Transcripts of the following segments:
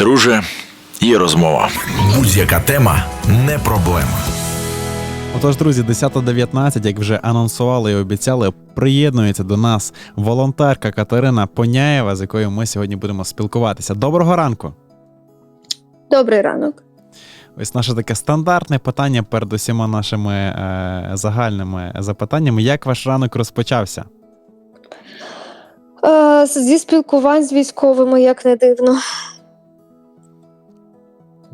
Друже, є розмова. Будь-яка тема не проблема. Отож, друзі, 10.19, як вже анонсували і обіцяли, приєднується до нас волонтерка Катерина Поняєва, з якою ми сьогодні будемо спілкуватися. Доброго ранку! Добрий ранок. Ось наше таке стандартне питання перед усіма нашими е, загальними запитаннями. Як ваш ранок розпочався? Е, зі спілкувань з військовими, як не дивно.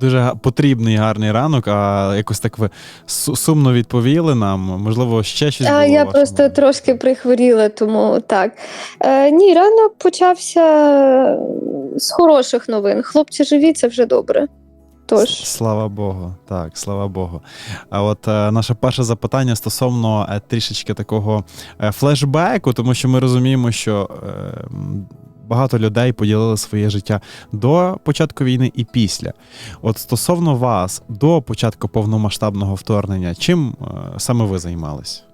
Дуже потрібний гарний ранок, а якось так ви сумно відповіли нам. Можливо, ще щось було А я просто трошки прихворіла, тому так. Е, ні, ранок почався з хороших новин. Хлопці живі, це вже добре. Тож, Слава Богу, так, слава Богу. А от е, наше перше запитання стосовно е, трішечки такого е, флешбеку, тому що ми розуміємо, що е, м, багато людей поділили своє життя до початку війни і після. От стосовно вас до початку повномасштабного вторгнення, чим е, саме ви займались?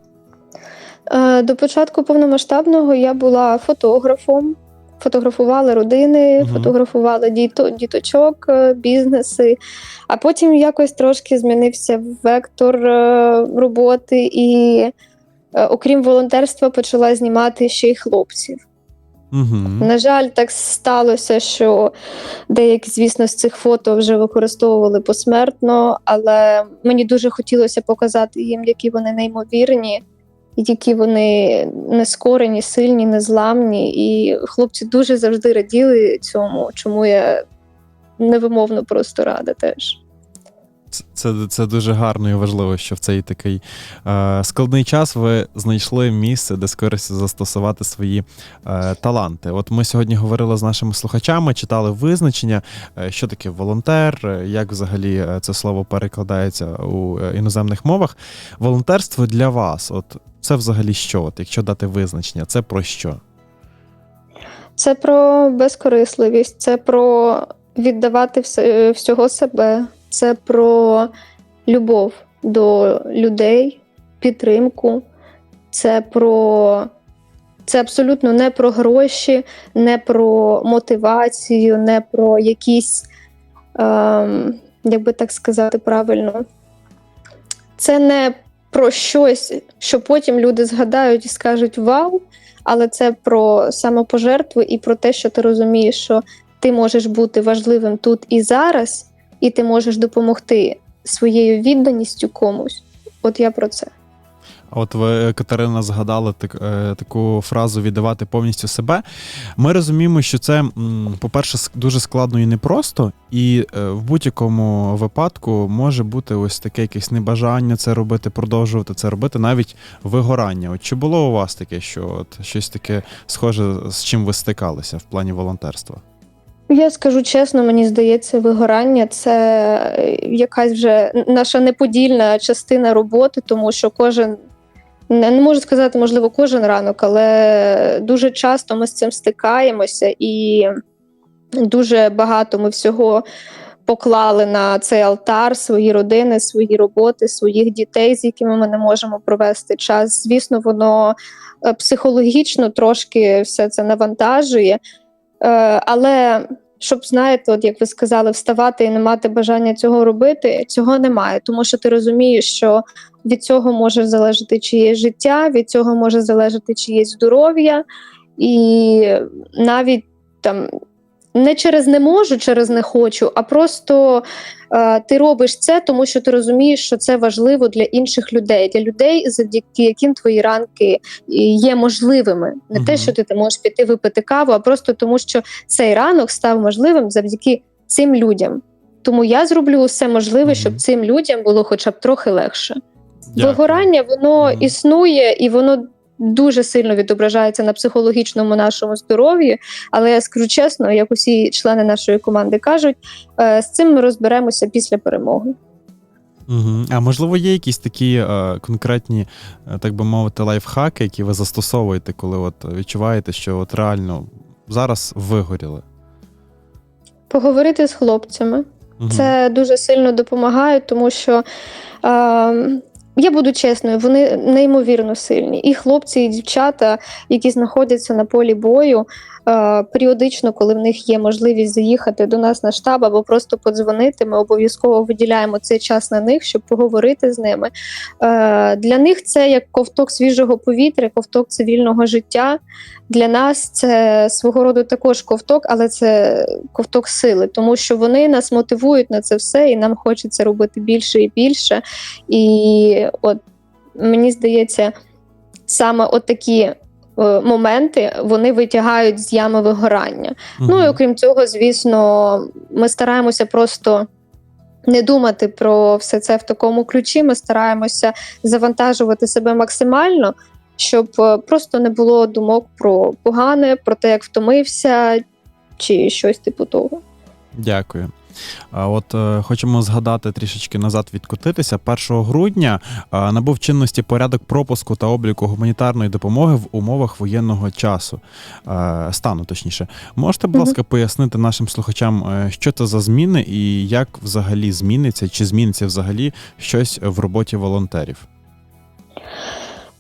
е, до початку повномасштабного я була фотографом. Фотографувала родини, Мгм. фотографувала діто, діточок, е, бізнеси. А потім якось трошки змінився вектор роботи, і окрім волонтерства, почала знімати ще й хлопців. Угу. На жаль, так сталося, що деякі, звісно, з цих фото вже використовували посмертно, але мені дуже хотілося показати їм, які вони неймовірні, які вони нескорені, сильні, незламні. І хлопці дуже завжди раділи цьому, чому я невимовно просто рада теж. Це, це, дуже гарно і важливо, що в цей такий е, складний час ви знайшли місце, де скористь застосувати свої е, таланти. От ми сьогодні говорили з нашими слухачами, читали визначення, е, що таке волонтер, е, як взагалі е, це слово перекладається у е, іноземних мовах. Волонтерство для вас, от це взагалі що? От, якщо дати визначення, це про що? Це про безкорисливість, це про віддавати все, всього себе, це про любов до людей, підтримку. Це про це абсолютно не про гроші, не про мотивацію, не про якісь, ем, як би так сказати правильно. Це не про щось, що потім люди згадають і скажуть Вау! але це про самопожертву і про те, що ти розумієш, що ти можеш бути важливим тут і зараз, і ти можеш допомогти своєю відданістю комусь. От я про це. От ви, Катерина, згадали так, е, таку фразу віддавати повністю себе. Ми розуміємо, що це, по-перше, дуже складно і непросто, і е, в будь-якому випадку може бути ось таке якесь небажання це робити, продовжувати це робити, навіть вигорання. От чи було у вас таке, що от щось таке схоже, з чим ви стикалися в плані волонтерства? Я скажу чесно, мені здається, вигорання це якась вже наша неподільна частина роботи, тому що кожен. Не не можу сказати, можливо, кожен ранок, але дуже часто ми з цим стикаємося, і дуже багато ми всього поклали на цей алтар свої родини, свої роботи, своїх дітей, з якими ми не можемо провести час. Звісно, воно е, психологічно трошки все це навантажує. Е, Але щоб знаєте, от як ви сказали, вставати і не мати бажання цього робити, цього немає, тому що ти розумієш, що від цього може залежати чиєсь життя, від цього може залежати чиєсь здоров'я, і навіть там не через не можу, через не хочу, а просто е, ти робиш це, тому що ти розумієш, що це важливо для інших людей, для людей, завдяки яким твої ранки є можливими. Не те, що ти там можеш піти випити каву, а просто тому, що цей ранок став можливим завдяки цим людям. Тому я зроблю все можливе, щоб цим людям було хоча б трохи легше. Дякую. Вигорання воно Мгм. існує і воно дуже сильно відображається на психологічному нашому здоров'ї. Але я скажу чесно, як усі члени нашої команди кажуть, е, з цим ми розберемося після перемоги. Угу. А можливо, є якісь такі е, конкретні, е, так би мовити, лайфхаки, які ви застосовуєте, коли от відчуваєте, що от реально зараз вигоріли? Поговорити з хлопцями. Мгм. Це дуже сильно допомагає, тому що е, я буду чесною, вони неймовірно сильні. І хлопці, і дівчата, які знаходяться на полі бою, періодично, коли в них є можливість заїхати до нас на штаб або просто подзвонити, ми обов'язково виділяємо цей час на них, щоб поговорити з ними. Е, для них це як ковток свіжого повітря, ковток цивільного життя. Для нас це свого роду також ковток, але це ковток сили, тому що вони нас мотивують на це все, і нам хочеться робити більше і більше. І от мені здається, саме от такі е, моменти вони витягають з ями вигорання. Ну і окрім цього, звісно, ми стараємося просто. Не думати про все це в такому ключі. Ми стараємося завантажувати себе максимально, щоб е, просто не було думок про погане, про те, як втомився, чи щось типу того. Дякую. А от е, хочемо згадати трішечки назад відкотитися. 1 грудня е, набув чинності порядок пропуску та обліку гуманітарної допомоги в умовах воєнного часу, е, стану точніше. Можете, будь ласка, пояснити нашим слухачам, е, що це за зміни і як взагалі зміниться, чи зміниться взагалі щось в роботі волонтерів?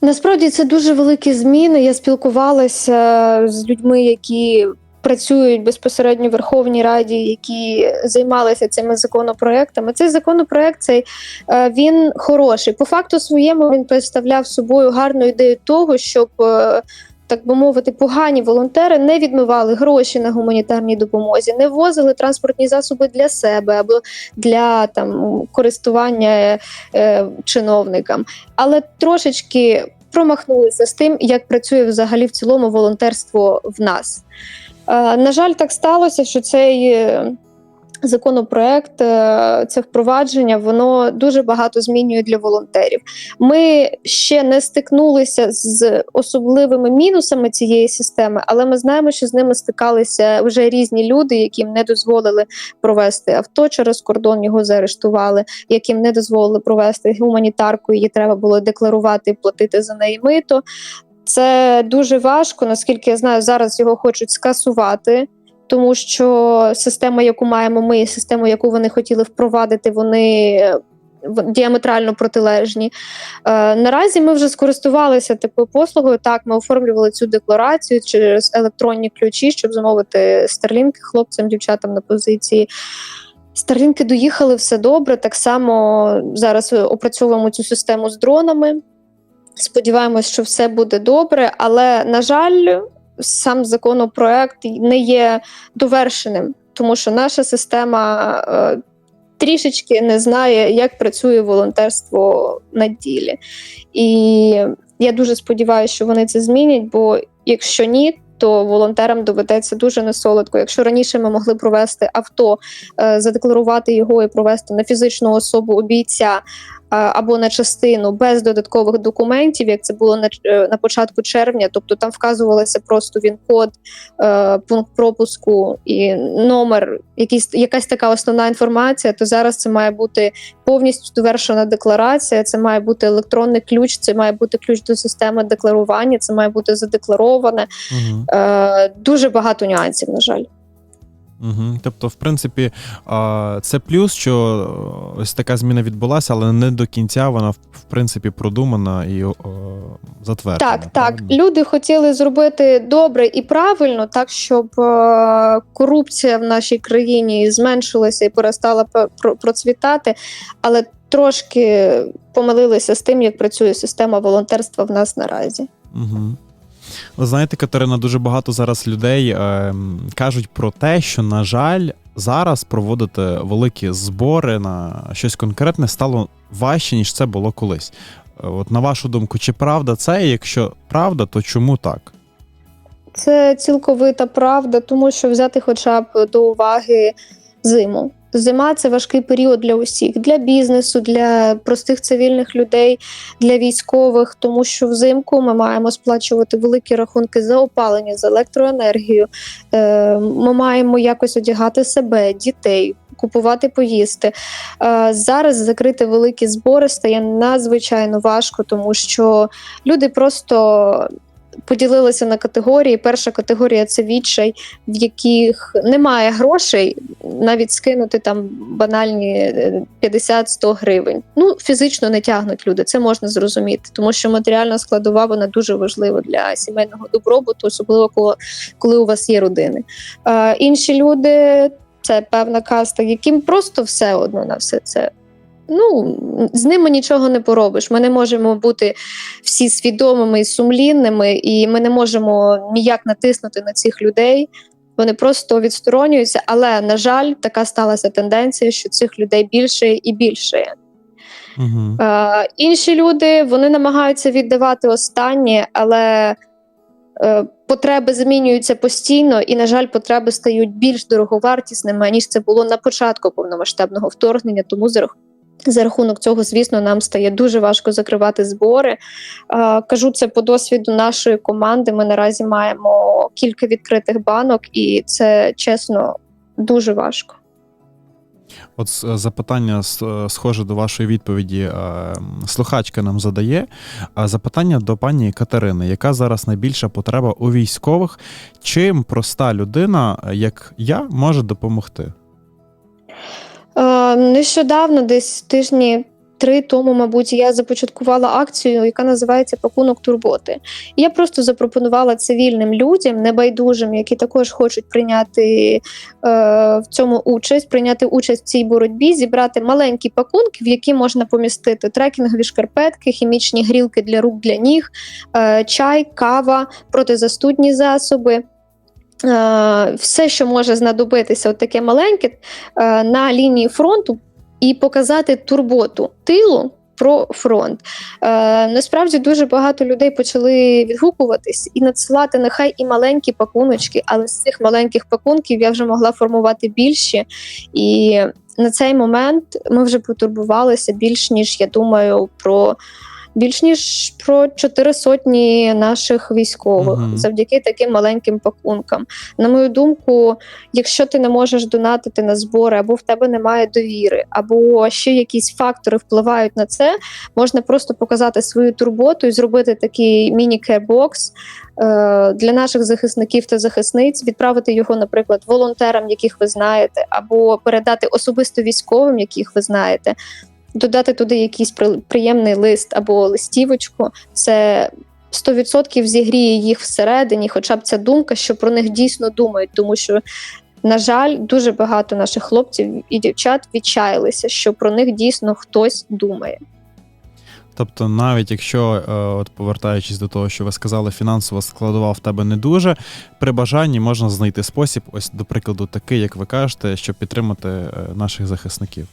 Насправді це дуже великі зміни. Я спілкувалася з людьми, які працюють безпосередньо в Верховній Раді, які займалися цими законопроектами. Цей законопроект цей е, він хороший. По факту своєму він представляв собою гарну ідею того, щоб. е, Так би мовити, погані волонтери не відмивали гроші на гуманітарній допомозі, не ввозили транспортні засоби для себе або для там користування е, чиновникам але трошечки промахнулися з тим, як працює взагалі в цілому волонтерство в нас. Е, на жаль, так сталося, що цей е, законопроект, е, це впровадження, воно дуже багато змінює для волонтерів. Ми ще не стикнулися з особливими мінусами цієї системи, але ми знаємо, що з ними стикалися вже різні люди, яким не дозволили провести авто через кордон, його заарештували яким не дозволили провести гуманітарку, її треба було декларувати і платити за неї мито. Це дуже важко, наскільки я знаю, зараз його хочуть скасувати, тому що система, яку маємо ми, і систему, яку вони хотіли впровадити, вони е, діаметрально протилежні. Е, наразі ми вже скористувалися такою послугою. Так, ми оформлювали цю декларацію через електронні ключі, щоб замовити старлінки хлопцям, дівчатам на позиції. Старлінки доїхали все добре. Так само зараз опрацьовуємо цю систему з дронами. Сподіваємось, що все буде добре, але на жаль, сам законопроект не є довершеним, тому що наша система е, трішечки не знає, як працює волонтерство на ділі. І я дуже сподіваюся, що вони це змінять, бо якщо ні, то волонтерам доведеться дуже несолодко. Якщо раніше ми могли провести авто, е, задекларувати його і провести на фізичну особу обійця а, або на частину без додаткових документів, як це було на, е, на початку червня, тобто там вказувалося просто він код, е, пункт пропуску і номер, якісь якась така основна інформація. То зараз це має бути повністю довершена декларація. Це має бути електронний ключ, це має бути ключ до системи декларування, це має бути задеклароване. Угу. Дуже багато нюансів, на жаль. Угу. Тобто, в принципі, це плюс, що е, ось така зміна відбулася, але не до кінця вона в принципі продумана і затверджена. Так, так. правильно? Люди хотіли зробити добре і правильно, так щоб е, корупція в нашій країні зменшилася і перестала про- процвітати, але трошки помилилися з тим, як працює система волонтерства в нас наразі. Угу. Ви знаєте, Катерина, дуже багато зараз людей е, кажуть про те, що, на жаль, зараз проводити великі збори на щось конкретне стало важче, ніж це було колись. Е, От на вашу думку, чи правда це? Якщо правда, то чому так? Це цілковита правда, тому що взяти хоча б до уваги зиму. Зима це важкий період для усіх, для бізнесу, для простих цивільних людей, для військових, тому що взимку ми маємо сплачувати великі рахунки за опалення, за електроенергію. Е, Ми маємо якось одягати себе, дітей, купувати поїсти. Е, Зараз закрити великі збори стає надзвичайно важко, тому що люди просто поділилися на категорії. Перша категорія це відчай, в яких немає грошей навіть скинути там банальні е, 50-100 гривень. Ну, фізично не тягнуть люди, це можна зрозуміти, тому що матеріальна складова вона дуже важлива для сімейного добробуту, особливо коли, коли у вас є родини. Е, інші люди це певна каста, яким просто все одно на все це. Ну, з ними нічого не поробиш. Ми не можемо бути всі свідомими і сумлінними, і ми не можемо ніяк натиснути на цих людей. Вони просто відсторонюються. Але, на жаль, така сталася тенденція, що цих людей більше і більше. Угу. Е, інші люди вони намагаються віддавати останнє, але е, потреби змінюються постійно, і, на жаль, потреби стають більш дороговартісними, ніж це було на початку повномасштабного вторгнення. Тому за, за рахунок цього, звісно, нам стає дуже важко закривати збори. Е, кажу це по досвіду нашої команди. Ми наразі маємо кілька відкритих банок, і це чесно дуже важко. От запитання е, схоже до вашої відповіді. е, Слухачка нам задає. Запитання до пані Катерини, яка зараз найбільша потреба у військових? Чим проста людина, е, як я, може допомогти? Е, нещодавно, десь тижні три тому, мабуть, я започаткувала акцію, яка називається Пакунок турботи. Я просто запропонувала цивільним людям, небайдужим, які також хочуть прийняти е, в цьому участь, прийняти участь в цій боротьбі, зібрати маленькі пакунки, в які можна помістити трекінгові шкарпетки, хімічні грілки для рук, для ніг, е, чай, кава, протизастудні засоби. Е, Все, що може знадобитися, от таке маленьке, е, на лінії фронту і показати турботу тилу про фронт. Е, насправді дуже багато людей почали відгукуватись і надсилати нехай і маленькі пакуночки, але з цих маленьких пакунків я вже могла формувати більші. І на цей момент ми вже потурбувалися більш ніж я думаю про. Більш ніж про чотири сотні наших військових Мгм. завдяки таким маленьким пакункам. На мою думку, якщо ти не можеш донатити на збори, або в тебе немає довіри, або ще якісь фактори впливають на це, можна просто показати свою турботу і зробити такий міні-кербокс е, для наших захисників та захисниць, відправити його, наприклад, волонтерам, яких ви знаєте, або передати особисто військовим, яких ви знаєте. Додати туди якийсь при- приємний лист або листівочку, це 100% зігріє їх всередині, хоча б ця думка, що про них дійсно думають, тому що, на жаль, дуже багато наших хлопців і дівчат відчаялися, що про них дійсно хтось думає. Тобто, навіть якщо, е, от повертаючись до того, що ви сказали, фінансова складова в тебе не дуже, при бажанні можна знайти спосіб, ось до прикладу, такий, як ви кажете, щоб підтримати е, наших захисників.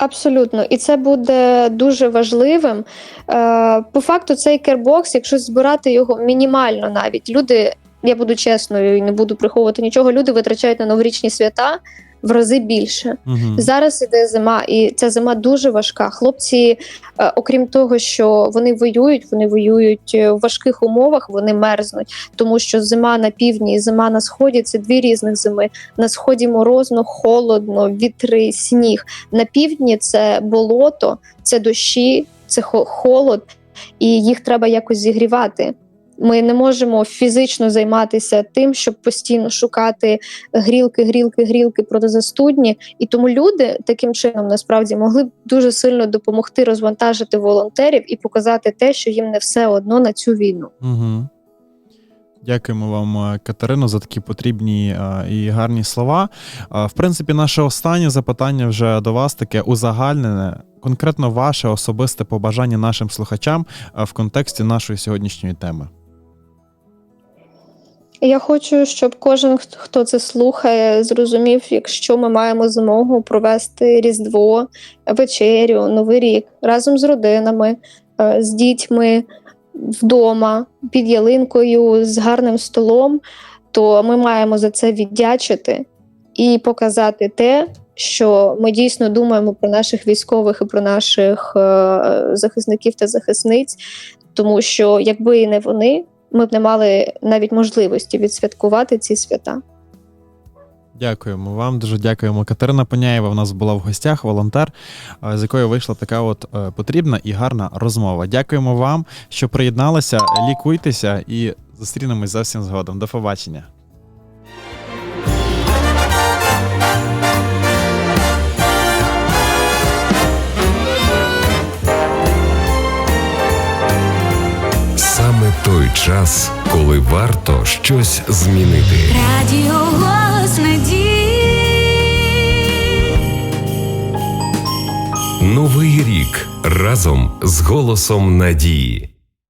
Абсолютно, і це буде дуже важливим. Е, по факту, цей кербокс, якщо збирати його мінімально, навіть люди, я буду чесною і не буду приховувати нічого, люди витрачають на новорічні свята в рази більше. Угу. Зараз іде зима, і ця зима дуже важка. Хлопці, е, окрім того, що вони воюють, вони воюють е, в важких умовах, вони мерзнуть, тому що зима на півдні і зима на сході це дві різних зими. На сході морозно, холодно, вітри, сніг. На півдні це болото, це дощі, це хо- холод, і їх треба якось зігрівати. Ми не можемо фізично займатися тим, щоб постійно шукати грілки, грілки, грілки протизастудні. І тому люди таким чином насправді могли б дуже сильно допомогти розвантажити волонтерів і показати те, що їм не все одно на цю війну. Угу. Дякуємо вам, е, Катерино, за такі потрібні е, і гарні слова. Е, В принципі, наше останнє запитання вже до вас таке узагальнене. Конкретно ваше особисте побажання нашим слухачам в контексті нашої сьогоднішньої теми. Я хочу, щоб кожен, хт- хто це слухає, зрозумів, якщо ми маємо змогу провести Різдво, вечерю, Новий рік разом з родинами, е, з дітьми вдома, під ялинкою, з гарним столом, то ми маємо за це віддячити і показати те, що ми дійсно думаємо про наших військових і про наших е, захисників та захисниць, тому що якби і не вони, ми б не мали навіть можливості відсвяткувати ці свята. Дякуємо вам. Дуже дякуємо. Катерина Поняєва в нас була в гостях, волонтер, е, з якою вийшла така от е, потрібна і гарна розмова. Дякуємо вам, що приєдналися. Лікуйтеся і зустрінемось зовсім згодом. До побачення. Той час, коли варто щось змінити. Радіо голос надії. Новий рік разом з голосом надії.